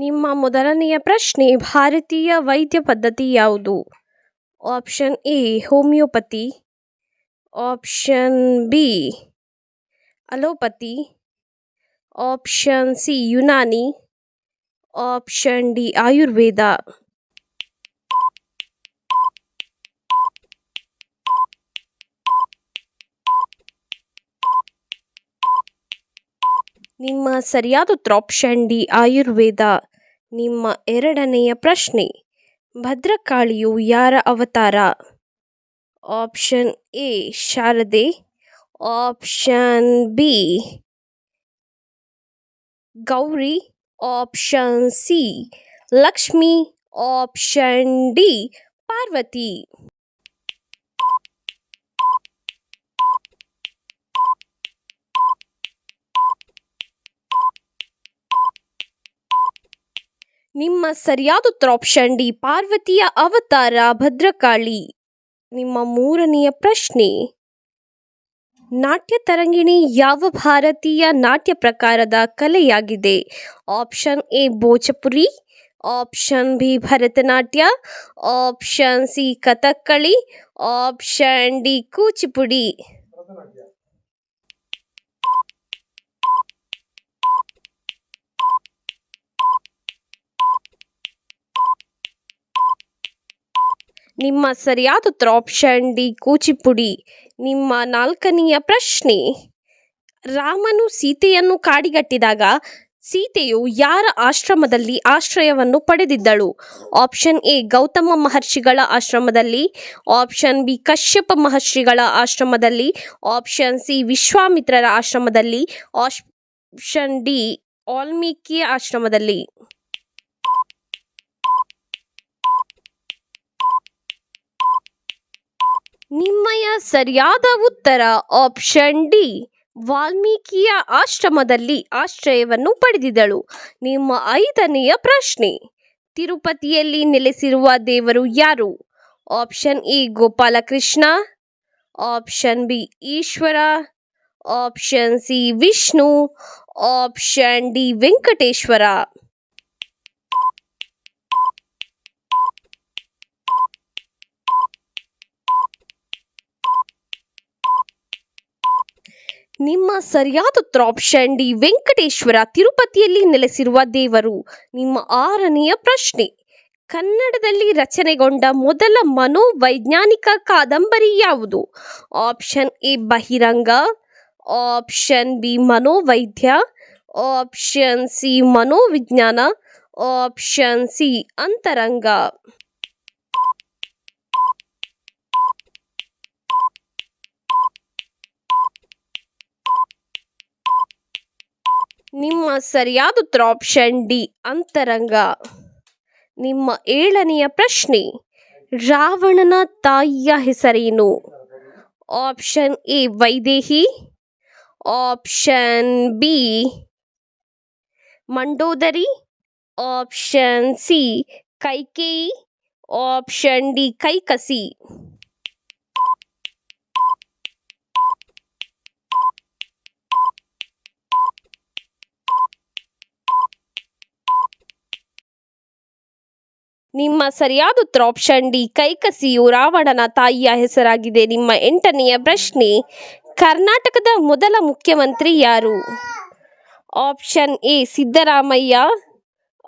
ನಿಮ್ಮ ಮೊದಲನೆಯ ಪ್ರಶ್ನೆ, ಭಾರತೀಯ ವೈದ್ಯ ಪದ್ಧತಿ ಯಾವುದು? Option A, homeopathy. Option B, allopathy. Option C, Unani. Option D, Ayurveda. ನಿಮ್ಮ ಸರಿಯಾದ ಉತ್ತರ, ಆಪ್ಷನ್ ಡಿ, ಆಯುರ್ವೇದ. ನಿಮ್ಮ ಎರಡನೆಯ ಪ್ರಶ್ನೆ, ಭದ್ರಕಾಳಿಯು ಯಾರ ಅವತಾರ? Option A, Sharade. Option B, Gauri. Option C, Lakshmi. Option D, Parvati. ನಿಮ್ಮ ಸರಿಯಾದ ಉತ್ತರ ಆಪ್ಷನ್ ಡಿ ಪಾರ್ವತಿಯ ಅವತಾರ ಭದ್ರಕಾಳಿ. ನಿಮ್ಮ ಮೂರನೆಯ ಪ್ರಶ್ನೆ. ನಾಟ್ಯ ತರಂಗಿಣಿ ಯಾವ ಭಾರತೀಯ ನಾಟ್ಯ ಪ್ರಕಾರದ ಕಲೆಯಾಗಿದೆ? Option A Bhojpuri, option B Bharatanatyam, option C Kathakali, option D Kuchipudi. ನಿಮ್ಮ ಸರಿಯಾದ ಉತ್ತರ ಆಪ್ಷನ್ ಡಿ ಕೂಚಿಪುಡಿ. ನಿಮ್ಮ ನಾಲ್ಕನೆಯ ಪ್ರಶ್ನೆ, ರಾಮನು ಸೀತೆಯನ್ನು ಕಾಡಿಗಟ್ಟಿದಾಗ ಸೀತೆಯು ಯಾರ ಆಶ್ರಮದಲ್ಲಿ ಆಶ್ರಯವನ್ನು ಪಡೆದಿದ್ದಳು? ಆಪ್ಷನ್ ಎ ಗೌತಮ ಮಹರ್ಷಿಗಳ ಆಶ್ರಮದಲ್ಲಿ. ಆಪ್ಷನ್ ಬಿ ಕಶ್ಯಪ ಮಹರ್ಷಿಗಳ ಆಶ್ರಮದಲ್ಲಿ. ಆಪ್ಷನ್ ಸಿ ವಿಶ್ವಾಮಿತ್ರರ ಆಶ್ರಮದಲ್ಲಿ. ಆಪ್ಷನ್ ಡಿ ವಾಲ್ಮೀಕಿ ಆಶ್ರಮದಲ್ಲಿ. ನಿಮ್ಮಯ ಸರಿಯಾದ ಉತ್ತರ ಆಪ್ಷನ್ ಡಿ ವಾಲ್ಮೀಕಿಯ ಆಶ್ರಮದಲ್ಲಿ ಆಶ್ರಯವನ್ನು ಪಡೆದಿದ್ದಳು ನಿಮ್ಮ ಐದನೆಯ ಪ್ರಶ್ನೆ. ತಿರುಪತಿಯಲ್ಲಿ ನೆಲೆಸಿರುವ ದೇವರು ಯಾರು? Option A Gopalakrishna. Option B Ishwara. Option C Vishnu. Option D Venkateshwara. ನಿಮ್ಮ ಸರಿಯಾದ ಉತ್ತರ ಆಪ್ಷನ್ ಡಿ ವೆಂಕಟೇಶ್ವರ ತಿರುಪತಿಯಲ್ಲಿ ನೆಲೆಸಿರುವ ದೇವರು. ನಿಮ್ಮ ಆರನೆಯ ಪ್ರಶ್ನೆ. ಕನ್ನಡದಲ್ಲಿ ರಚನೆಗೊಂಡ ಮೊದಲ ಮನೋವೈಜ್ಞಾನಿಕ ಕಾದಂಬರಿ ಯಾವುದು? Option A Bahiranga. Option B Manovaidya. Option C Manovijnana. Option C Antaranga. ನಿಮ್ಮ ಸರಿಯಾದ ಉತ್ತರ ಆಪ್ಷನ್ ಡಿ ಅಂತರಂಗ. ನಿಮ್ಮ ಏಳನೆಯ ಪ್ರಶ್ನೆ, ರಾವಣನ ತಾಯಿಯ ಹೆಸರೇನು? Option A Vaidehi. Option B Mandodari. Option C Kaikeyi. Option D Kaikasi. ನಿಮ್ಮ ಸರಿಯಾದ ಉತ್ತರ ಆಪ್ಷನ್ ಡಿ ಕೈಕಸಿಯು ರಾವಣನ ತಾಯಿಯ ಹೆಸರಾಗಿದೆ. ನಿಮ್ಮ ಎಂಟನೆಯ ಪ್ರಶ್ನೆ, ಕರ್ನಾಟಕದ ಮೊದಲ ಮುಖ್ಯಮಂತ್ರಿ ಯಾರು? Option A Siddaramaiah.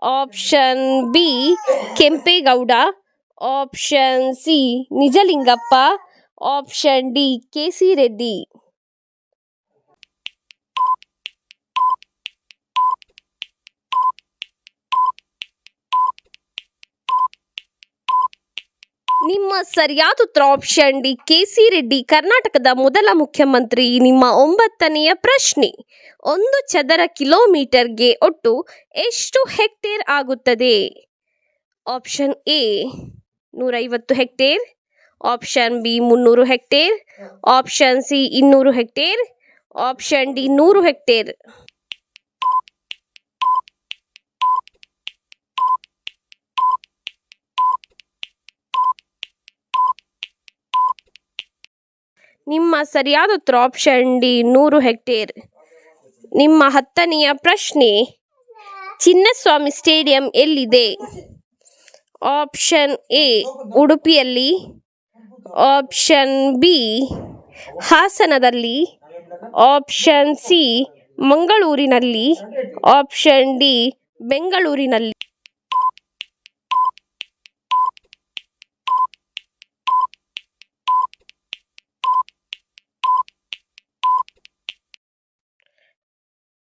Option B Kempegowda. Option C Nijalingappa. Option D K C Reddy. ನಿಮ್ಮ ಸರಿಯಾದ ಉತ್ತರ option D, K C Reddy, ಕರ್ನಾಟಕದ ಮೊದಲ ಮುಖ್ಯಮಂತ್ರಿ. ನಿಮ್ಮ ಒಂಬತ್ತನೆಯ ಪ್ರಶ್ನೆ, ಒಂದು ಚದರ ಕಿಲೋಮೀಟರ್ಗೆ ಒಟ್ಟು ಎಷ್ಟು ಹೆಕ್ಟೇರ್ ಆಗುತ್ತದೆ? ಆಪ್ಷನ್ ಎ, ನೂರೈವತ್ತು ಹೆಕ್ಟೇರ್. ಆಪ್ಷನ್ ಬಿ, ಮುನ್ನೂರು ಹೆಕ್ಟೇರ್. ಆಪ್ಷನ್ ಸಿ, ಇನ್ನೂರು ಹೆಕ್ಟೇರ್. ಆಪ್ಷನ್ ಡಿ, ನೂರು ಹೆಕ್ಟೇರ್. ನಿಮ್ಮ ಸರಿಯಾದ ಆಪ್ಷನ್ ಡಿ ನೂರು ಹೆಕ್ಟೇರ್ ನಿಮ್ಮ ಹತ್ತನೆಯ ಪ್ರಶ್ನೆ, ಚಿನ್ನಸ್ವಾಮಿ ಸ್ಟೇಡಿಯಂ ಎಲ್ಲಿದೆ? ಆಪ್ಷನ್ ಎ ಉಡುಪಿಯಲ್ಲಿ. ಆಪ್ಷನ್ ಬಿ ಹಾಸನದಲ್ಲಿ. ಆಪ್ಷನ್ ಸಿ ಮಂಗಳೂರಿನಲ್ಲಿ. ಆಪ್ಷನ್ ಡಿ ಬೆಂಗಳೂರಿನಲ್ಲಿ.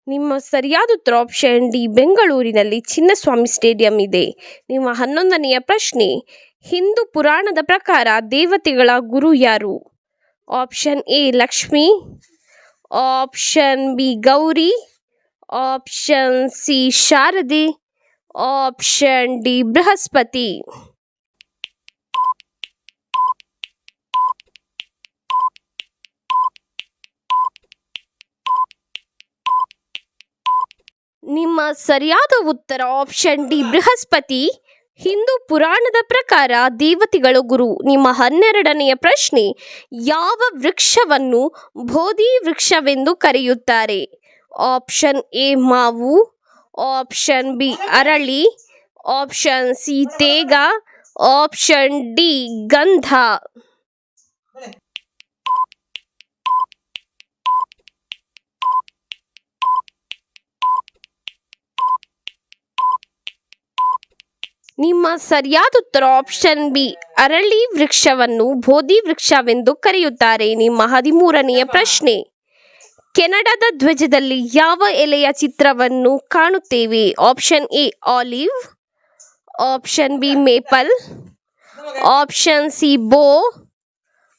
ನಿಮ್ಮ ಸರಿಯಾದ ಉತ್ತರ ಆಪ್ಷನ್ ಡಿ ಬೆಂಗಳೂರಿನಲ್ಲಿ ಚಿನ್ನಸ್ವಾಮಿ ಸ್ಟೇಡಿಯಂ ಇದೆ. ನಿಮ್ಮ ಹನ್ನೊಂದನೆಯ ಪ್ರಶ್ನೆ, ಹಿಂದೂ ಪುರಾಣದ ಪ್ರಕಾರ ದೇವತೆಗಳ ಗುರು ಯಾರು? Option A, Lakshmi. Option B, Gauri. Option C, Sharade. Option D, Brihaspati. ನಿಮ್ಮ ಸರಿಯಾದ ಉತ್ತರ ಆಪ್ಷನ್ ಡಿ ಬೃಹಸ್ಪತಿ. ಹಿಂದೂ ಪುರಾಣದ ಪ್ರಕಾರ ದೇವತೆಗಳು ಗುರು, ನಿಮ್ಮ ಹನ್ನೆರಡನೆಯ ಪ್ರಶ್ನೆ, ಯಾವ ವೃಕ್ಷವನ್ನು ಬೋಧಿ ವೃಕ್ಷವೆಂದು ಕರೆಯುತ್ತಾರೆ? ಆಪ್ಷನ್ ಎ ಮಾವು. ಆಪ್ಷನ್ ಬಿ ಅರಳಿ. ಆಪ್ಷನ್ ಸಿ ತೇಗ. ಆಪ್ಷನ್ ಡಿ ಗಂಧ. ನಿಮ್ಮ ಸರಿಯಾದ ಉತ್ತರ ಆಪ್ಷನ್ ಬಿ ಅರಳಿ ವೃಕ್ಷವನ್ನು ಬೋಧಿ ವೃಕ್ಷವೆಂದು ಕರೆಯುತ್ತಾರೆ. ನಿಮ್ಮ ಹದಿಮೂರನೆಯ ಪ್ರಶ್ನೆ, ಕೆನಡಾದ ಧ್ವಜದಲ್ಲಿ ಯಾವ ಎಲೆಯ ಚಿತ್ರವನ್ನು ಕಾಣುತ್ತೇವೆ? Option A olive option B maple option C bo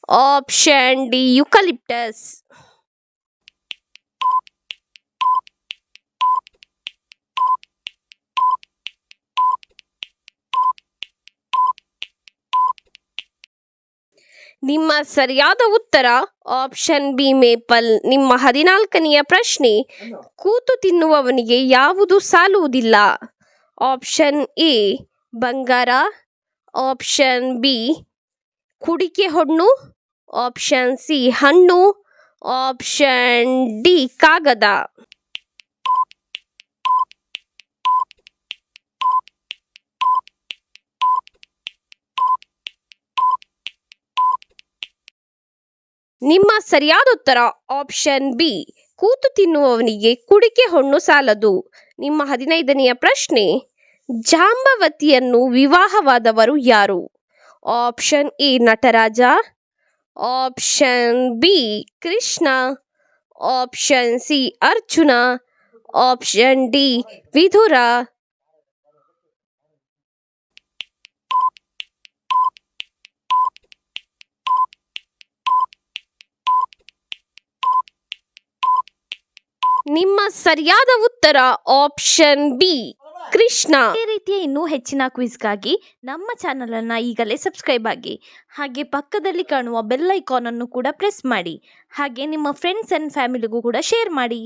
option D eucalyptus ನಿಮ್ಮ ಸರಿಯಾದ ಉತ್ತರ ಆಪ್ಷನ್ ಬಿ ಮೇಪಲ್ ನಿಮ್ಮ ಹದಿನಾಲ್ಕನೆಯ ಪ್ರಶ್ನೆ, ಕೂತು ತಿನ್ನುವವನಿಗೆ ಯಾವುದು ಸಾಲುವುದಿಲ್ಲ? ಆಪ್ಷನ್ ಎ ಬಂಗಾರ. ಆಪ್ಷನ್ ಬಿ ಕುಡಿಕೆ ಹಣ್ಣು. ಆಪ್ಷನ್ ಸಿ ಹಣ್ಣು. ಆಪ್ಷನ್ ಡಿ ಕಾಗದ. ನಿಮ್ಮ ಸರಿಯಾದ ಉತ್ತರ ಆಪ್ಷನ್ ಬಿ ಕೂತು ತಿನ್ನುವವನಿಗೆ ಕುಡಿಕೆ ಹೊಣ್ಣು ಸಾಲದು. ನಿಮ್ಮ ಹದಿನೈದನೆಯ ಪ್ರಶ್ನೆ, ಜಾಂಬವತಿಯನ್ನು ವಿವಾಹವಾದವರು ಯಾರು? Option A Nataraja. Option B Krishna. Option C Arjuna. Option D Vidura. ನಿಮ್ಮ ಸರಿಯಾದ ಉತ್ತರ ಆಪ್ಷನ್ ಬಿ. ಕೃಷ್ಣ. ಈ ರೀತಿಯ ಇನ್ನೂ ಹೆಚ್ಚಿನ ಕ್ವಿಜ್ಗಾಗಿ ನಮ್ಮ ಚಾನಲನ್ನು ಈಗಲೇ ಸಬ್ಸ್ಕ್ರೈಬ್ ಆಗಿ, ಹಾಗೆ ಪಕ್ಕದಲ್ಲಿ ಕಾಣುವ ಬೆಲ್ ಐಕಾನ್ ಅನ್ನು ಕೂಡ ಪ್ರೆಸ್ ಮಾಡಿ, ಹಾಗೆ ನಿಮ್ಮ ಫ್ರೆಂಡ್ಸ್ ಅಂಡ್ ಫ್ಯಾಮಿಲಿಗೂ ಕೂಡ ಶೇರ್ ಮಾಡಿ.